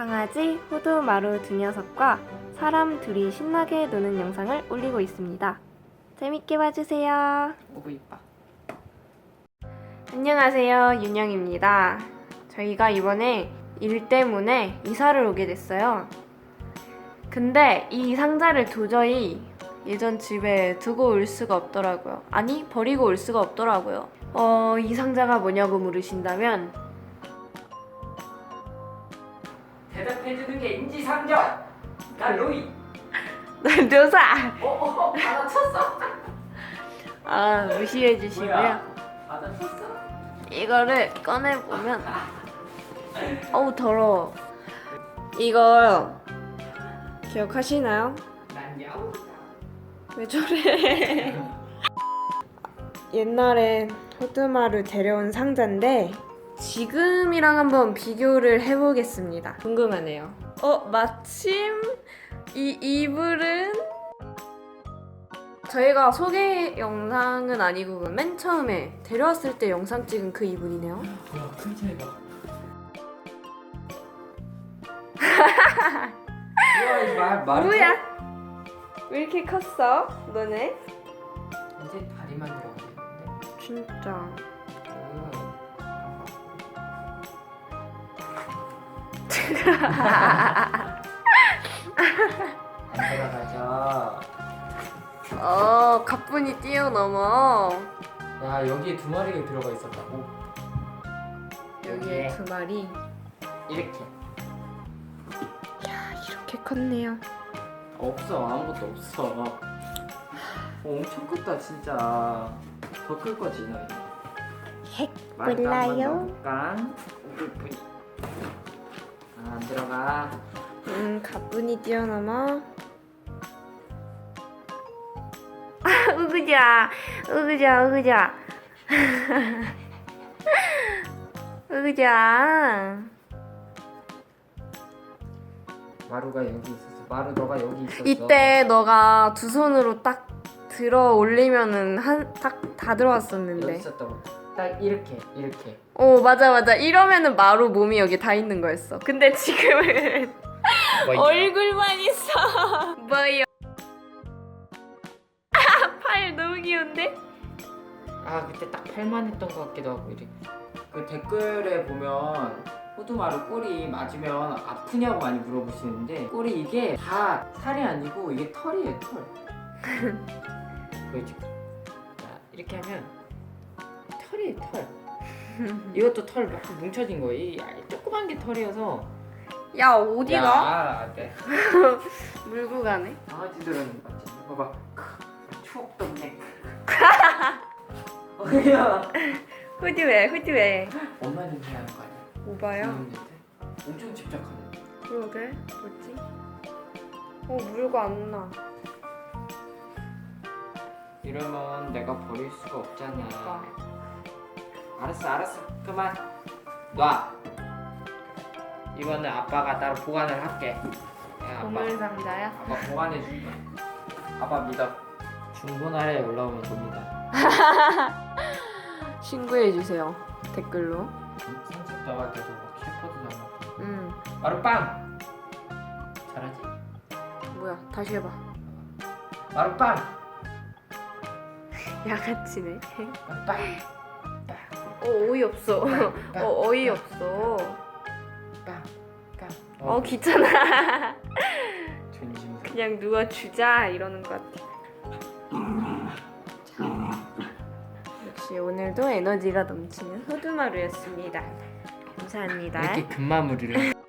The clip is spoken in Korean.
강아지 호두 마루 두 녀석과 사람 둘이 신나게 노는 영상을 올리고 있습니다. 재밌게 봐주세요. 오구 이뻐. 안녕하세요. 윤영입니다. 저희가 이번에 일 때문에 이사를 오게 됐어요. 근데 이 상자를 도저히 예전 집에 두고 올 수가 없더라고요. 아니, 버리고 올 수가 없더라고요. 어, 이 상자가 뭐냐고 물으신다면 해주는 게 인지상정. 나 로이. 날 묘사! 어, 어, 받아쳤어. 아, 무시해 주시고요. 받아쳤어? 이거를 꺼내 보면 어우 더러워 이거 기억하시나요? 난 야우. 왜 저래 옛날에 호두마루 데려온 상자인데 지금이랑 한번 비교를 해보겠습니다 궁금하네요 어 마침 이 이불은 저희가 소개 영상은 아니고 맨 처음에 데려왔을 때 영상 찍은 그 이불이네요 큰 이말 말. 뭐야? 왜 이렇게 컸어? 너네? 이제 다리만 들어가겠는데. 진짜 안 들어가죠. 어 가뿐히 뛰어넘어 야 여기에 두 마리가 들어가 있었다고. 여기에 두 마리 이렇게. 야 이렇게 컸네요 없어 아무것도 없어. 어, 엄청 컸다 진짜. 더 클 거지 너. 핵 몰라요. 깐. 아, 안 들어가. 음 가뿐히 뛰어넘어 아 으그자 으그자 으그자 으그자 마루가 여기 있었어. 마루 너가 여기 있었어. 이때 너가 두 손으로 딱 들어 올리면은 한 딱다 여기 들어왔었는데 있었다고. 딱 이렇게 이렇게. 어 맞아 맞아 이러면은 마루 몸이 여기 다 있는 거였어 근데 지금은 얼굴만 있어 뭐요 팔 너무 귀여운데 아 그때 딱 팔만 했던 것 같기도 하고 이렇게. 그 댓글에 보면 호두마루 꼬리 맞으면 아프냐고 많이 물어보시는데 꼬리 이게 다 살이 아니고 이게 털이에요 털. 그렇지. 자 이렇게 하면 털. 이것도 털 막 뭉쳐진 거예요. 이 조그만 게 털이어서. 야 어디가 야, 안 돼. 물고 가네 강아지들은 맞지? 봐봐. 추억 돋네. 어야. 후디 왜 후디 왜 엄마 냄새 나는 거 아니야? 오바야. 엄청 집착하네. 그러게 뭐지 어 물고 안 나 이러면 내가 버릴 수가 없잖아. 그러니까. 알았어, 알았어. 그만. 놔. 이거는 아빠가 따로 보관을 할게. 야, 아빠. 보물 상자야 아빠 보관해 줄게. 아빠 믿어. 중고나라에 올라오면 됩니다. 신고해 주세요 댓글로 상습 나갈 때도 막 셰퍼드 나고. 음 마루 빵. 잘하지? 뭐야 다시 해봐 마루 빵. 야같이네 마루 빵. 어 어이없어. 어 어이없어. 어 귀찮아. 그냥 누가 주자 이러는 것 같아. 역시 오늘도 에너지가 넘치는 호두마루였습니다. 감사합니다. 이렇게 금마무리를.